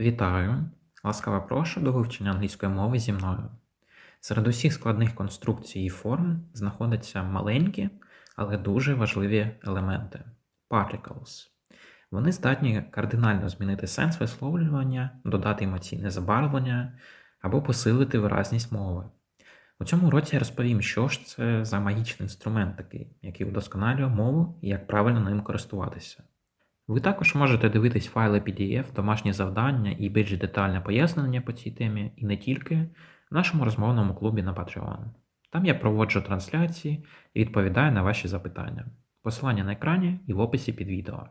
Вітаю! Ласкаво прошу до вивчення англійської мови зі мною. Серед усіх складних конструкцій і форм знаходяться маленькі, але дуже важливі елементи particles. Вони здатні кардинально змінити сенс висловлювання, додати емоційне забарвлення або посилити виразність мови. У цьому році я розповім, що ж це за магічний інструмент такий, який удосконалює мову і як правильно ним користуватися. Ви також можете дивитись файли PDF, домашні завдання і більш детальне пояснення по цій темі, і не тільки в нашому розмовному клубі на Patreon. Там я проводжу трансляції і відповідаю на ваші запитання. Посилання на екрані і в описі під відео.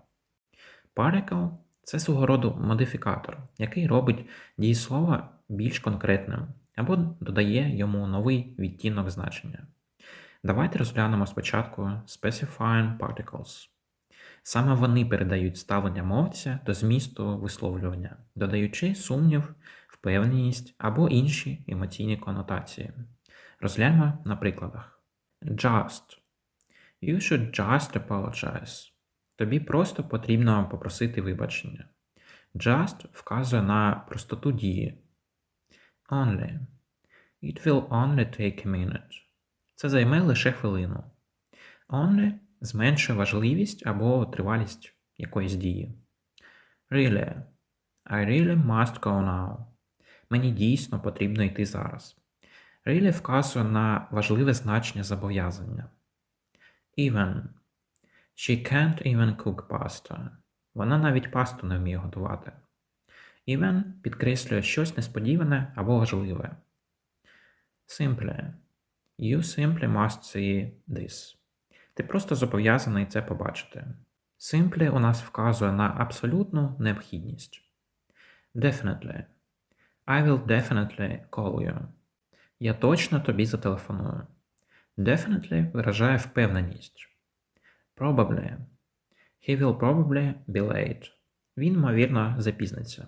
Particle – це свого роду модифікатор, який робить дієслово більш конкретним або додає йому новий відтінок значення. Давайте розглянемо спочатку specifying particles. Саме вони передають ставлення мовця до змісту висловлювання, додаючи сумнів, впевненість або інші емоційні конотації. Розглянемо на прикладах. Just. You should just apologize. Тобі просто потрібно попросити вибачення. Just вказує на простоту дії. Only. It will only take a minute. Це займе лише хвилину. Only зменшує важливість або тривалість якоїсь дії. Really. I really must go now. Мені дійсно потрібно йти зараз. Really вказує на важливе значення зобов'язання. Even. She can't even cook pasta. Вона навіть пасту не вміє готувати. Even підкреслює щось несподіване або важливе. Simply. You simply must see this. Ти просто зобов'язаний це побачити. Simply у нас вказує на абсолютну необхідність. Definitely. I will definitely call you. Я точно тобі зателефоную. Definitely виражає впевненість. Probably. He will probably be late. Він, ймовірно, запізниться.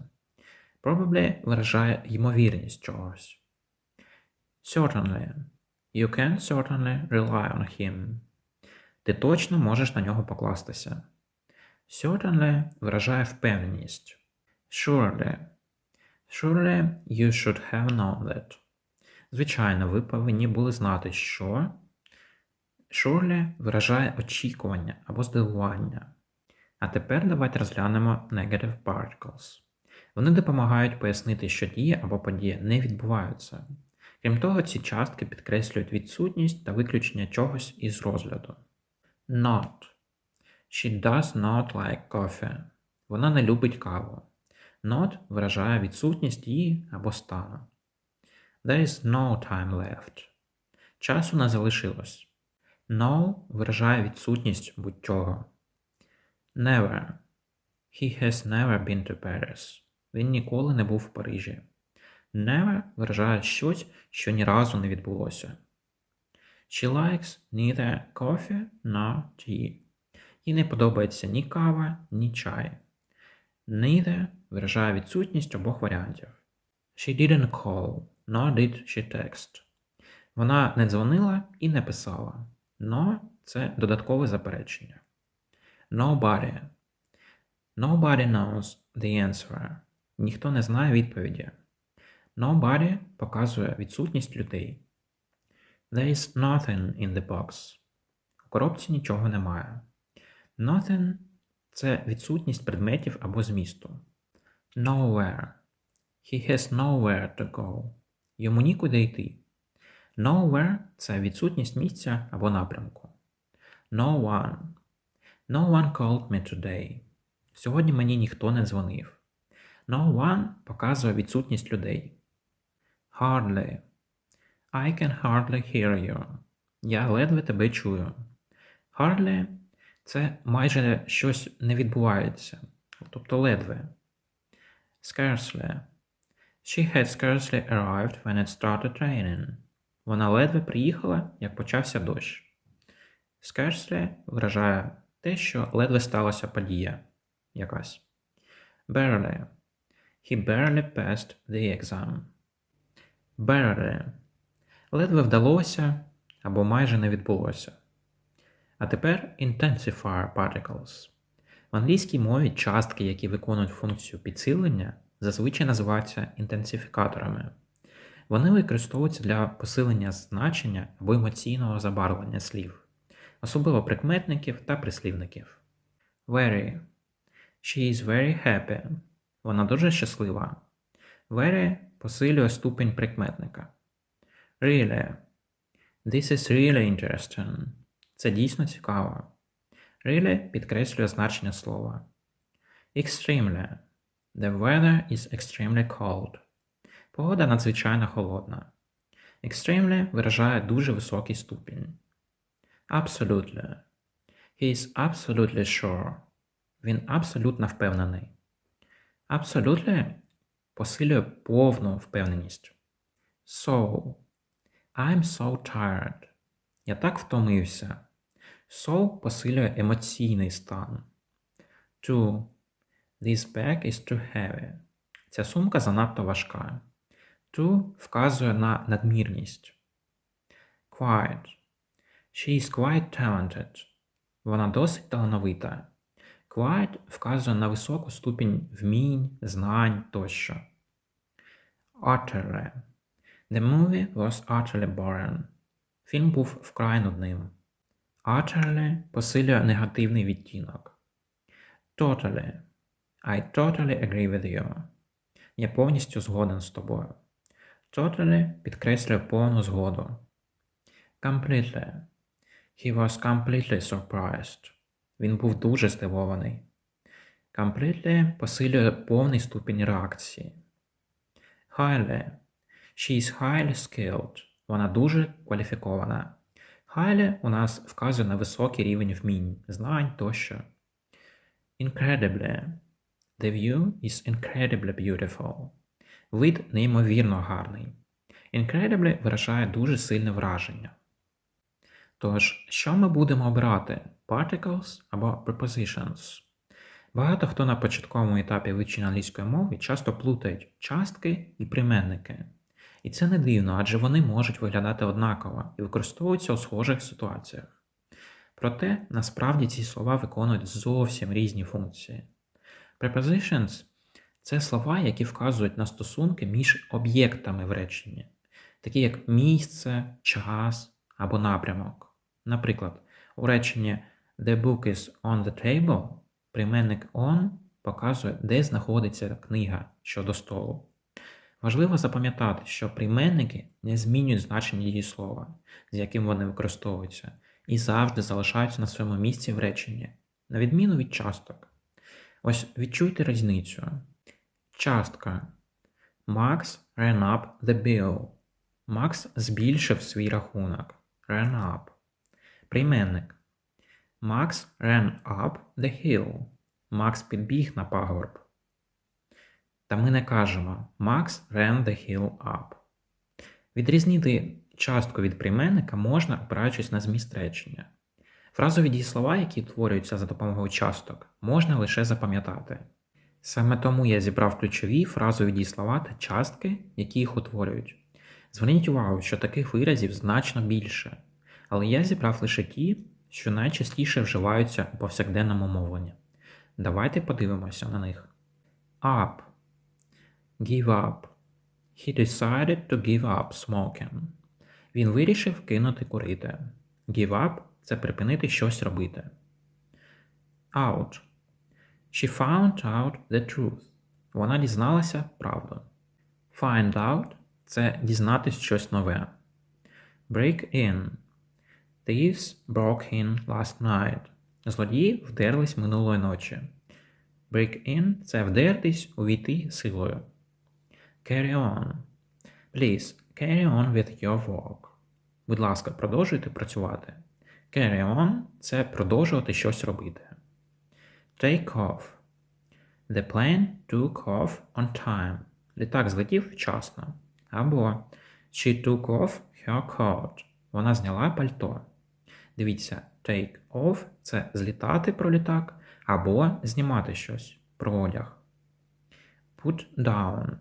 Probably виражає ймовірність чогось. Certainly. You can certainly rely on him. Ти точно можеш на нього покластися. Certainly виражає впевненість. Surely. Surely you should have known that. Звичайно, ви повинні були знати, що. Surely виражає очікування або здивування. А тепер давайте розглянемо negative particles. Вони допомагають пояснити, що дія або подія не відбуваються. Крім того, ці частки підкреслюють відсутність та виключення чогось із розгляду. Not. She does not like coffee. Вона не любить каву. Not виражає відсутність її або стану. There is no time left. Часу не залишилось. No виражає відсутність будь-чого. Never. He has never been to Paris. Він ніколи не був в Парижі. Never виражає щось, що ні разу не відбулося. She likes neither coffee nor tea. Їй не подобається ні кава, ні чай. Neither виражає відсутність обох варіантів. She didn't call, nor did she text. Вона не дзвонила і не писала. No – це додаткове заперечення. Nobody. Nobody knows the answer. Ніхто не знає відповіді. Nobody показує відсутність людей. There is nothing in the box. У коробці нічого немає. Nothing це відсутність предметів або змісту. Nowhere. He has nowhere to go. Йому нікуди йти. Nowhere це відсутність місця або напрямку. No one. No one called me today. Сьогодні мені ніхто не дзвонив. No one показує відсутність людей. Hardly. I can hardly hear you. Я ледве тебе чую. Hardly це майже щось не відбувається. Тобто ледве. Scarcely. She had scarcely arrived when it started raining. Вона ледве приїхала, як почався дощ. Scarcely виражає те, що ледве сталася подія якась. Barely. He barely passed the exam. Barely. Ледве вдалося або майже не відбулося. А тепер intensifier particles. В англійській мові частки, які виконують функцію підсилення, зазвичай називаються інтенсифікаторами. Вони використовуються для посилення значення або емоційного забарвлення слів, особливо прикметників та прислівників. Very. She is very happy. Вона дуже щаслива. Very посилює ступінь прикметника. Really. This is really interesting. Це дійсно цікаво. Really підкреслює значення слова. Extremely. The weather is extremely cold. Погода надзвичайно холодна. Extremely виражає дуже високий ступінь. Absolutely. He is absolutely sure. Він абсолютно впевнений. Absolutely посилює повну впевненість. So. I'm so tired. Я так втомився. So посилює емоційний стан. To. This bag is too heavy. Ця сумка занадто важка. To вказує на надмірність. Quite. She is quite talented. Вона досить талановита. Quite вказує на високу ступінь вмінь, знань тощо. Utterly. The movie was utterly boring. Фільм був вкрай нудним. Utterly посилює негативний відтінок. Totally. I totally agree with you. Я повністю згоден з тобою. Totally підкреслює повну згоду. Completely. He was completely surprised. Він був дуже здивований. Completely посилює повний ступінь реакції. Highly. She is highly skilled. Вона дуже кваліфікована. Highly у нас вказує на високий рівень вмінь, знань тощо. Incredibly. The view is incredibly beautiful. Вид неймовірно гарний. Incredibly виражає дуже сильне враження. Тож, що ми будемо обирати? Particles або prepositions? Багато хто на початковому етапі вивчення англійської мови часто плутають частки і прийменники. І це не дивно, адже вони можуть виглядати однаково і використовуються у схожих ситуаціях. Проте, насправді ці слова виконують зовсім різні функції. Prepositions – це слова, які вказують на стосунки між об'єктами в реченні, такі як місце, час або напрямок. Наприклад, у реченні The book is on the table прийменник on показує, де знаходиться книга щодо столу. Важливо запам'ятати, що прийменники не змінюють значення дієслова, з яким вони використовуються, і завжди залишаються на своєму місці в реченні, на відміну від часток. Ось відчуйте різницю. Частка. Max ran up the bill. Макс збільшив свій рахунок. Ran up. Прийменник. Max ran up the hill. Макс підбіг на пагорб. Та ми не кажемо Max ran the hill up. Відрізнити частку від прийменника можна, опираючись на зміст речення. Фразові дієслова, які утворюються за допомогою часток, можна лише запам'ятати. Саме тому я зібрав ключові фразові дієслова та частки, які їх утворюють. Зверніть увагу, що таких виразів значно більше, але я зібрав лише ті, що найчастіше вживаються у повсякденному мовленні. Давайте подивимося на них. Up. Give up. He decided to give up smoking. Він вирішив кинути курити. Give up це припинити щось робити. Out. She found out the truth. Вона дізналася правду. Find out це дізнатись щось нове. Break in. Thieves broke in last night. Злодії вдерлись минулої ночі. Break in це вдертись, увійти силою. Carry on. Please, carry on with your work. Будь ласка, продовжуйте працювати. Carry on це продовжувати щось робити. Take off. The plane took off on time. Літак злетів вчасно. Або She took off her coat. Вона зняла пальто. Дивіться, take off це злітати про літак або знімати щось про одяг. Put down.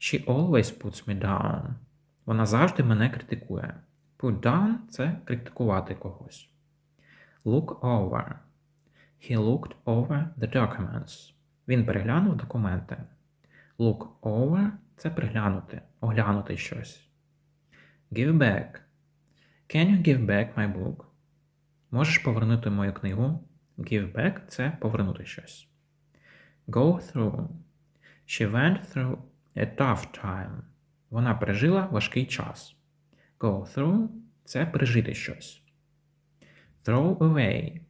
She always puts me down. Вона завжди мене критикує. Put down це критикувати когось. Look over. He looked over the documents. Він переглянув документи. Look over це приглянути, оглянути щось. Give back. Can you give back my book? Можеш повернути мою книгу. Give back це повернути щось. Go through. She went through a tough time. Вона пережила важкий час. Go through це пережити щось. Throw away.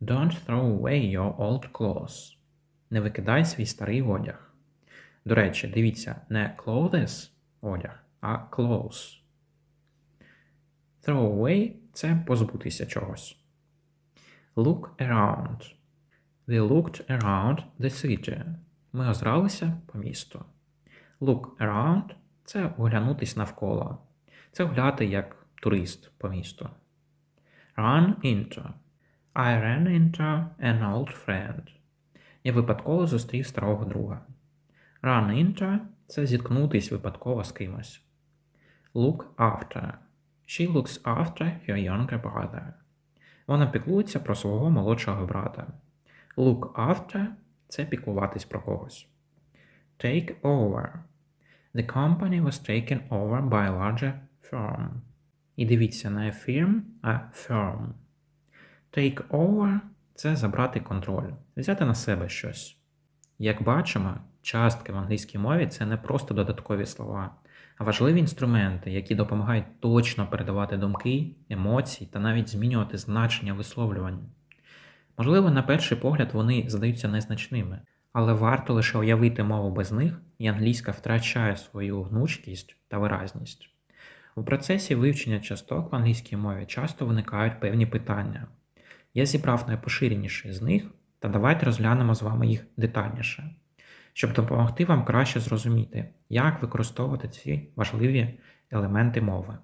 Don't throw away your old clothes. Не викидай свій старий одяг. До речі, дивіться, не clothes одяг, а clothes. Throw away це позбутися чогось. Look around. We looked around the city. Ми озралися по місту. Look around це оглянутись навколо. Це огляти як турист по місту. Run into. I ran into an old friend. Я випадково зустрів старого друга. Run into це зіткнутись випадково з кимось. Look after. She looks after her younger brother. Вона піклується про свого молодшого брата. Look after це піклуватись про когось. Take over. The company was taken over by a larger firm. І дивіться, не firm, а firm. Take over це забрати контроль, взяти на себе щось. Як бачимо, частки в англійській мові це не просто додаткові слова, а важливі інструменти, які допомагають точно передавати думки, емоції та навіть змінювати значення висловлювань. Можливо, на перший погляд вони здаються незначними, але варто лише уявити мову без них, і англійська втрачає свою гнучкість та виразність. У процесі вивчення часток в англійській мові часто виникають певні питання. Я зібрав найпоширеніші з них, та давайте розглянемо з вами їх детальніше, щоб допомогти вам краще зрозуміти, як використовувати ці важливі елементи мови.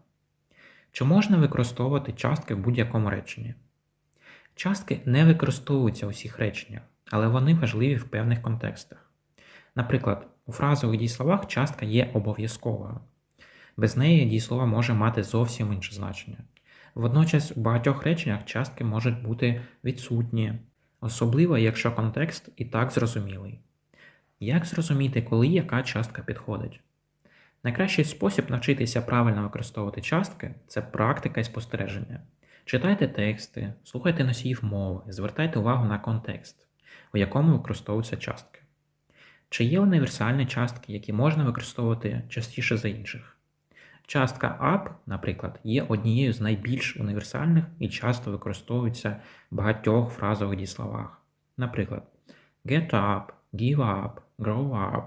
Чи можна використовувати частки в будь-якому реченні? Частки не використовуються у всіх реченнях, але вони важливі в певних контекстах. Наприклад, у фразових дієсловах частка є обов'язковою. Без неї дієслово може мати зовсім інше значення. Водночас у багатьох реченнях частки можуть бути відсутні, особливо якщо контекст і так зрозумілий. Як зрозуміти, коли яка частка підходить? Найкращий спосіб навчитися правильно використовувати частки це практика і спостереження. Читайте тексти, слухайте носіїв мови, звертайте увагу на контекст, у якому використовуються частки. Чи є універсальні частки, які можна використовувати частіше за інших? Частка up, наприклад, є однією з найбільш універсальних і часто використовується в багатьох фразових дієсловах. Наприклад, get up, give up, grow up.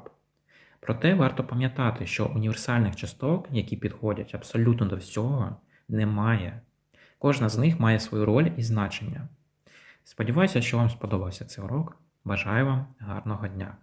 Проте варто пам'ятати, що універсальних часток, які підходять абсолютно до всього, немає. Кожна з них має свою роль і значення. Сподіваюся, що вам сподобався цей урок. Бажаю вам гарного дня!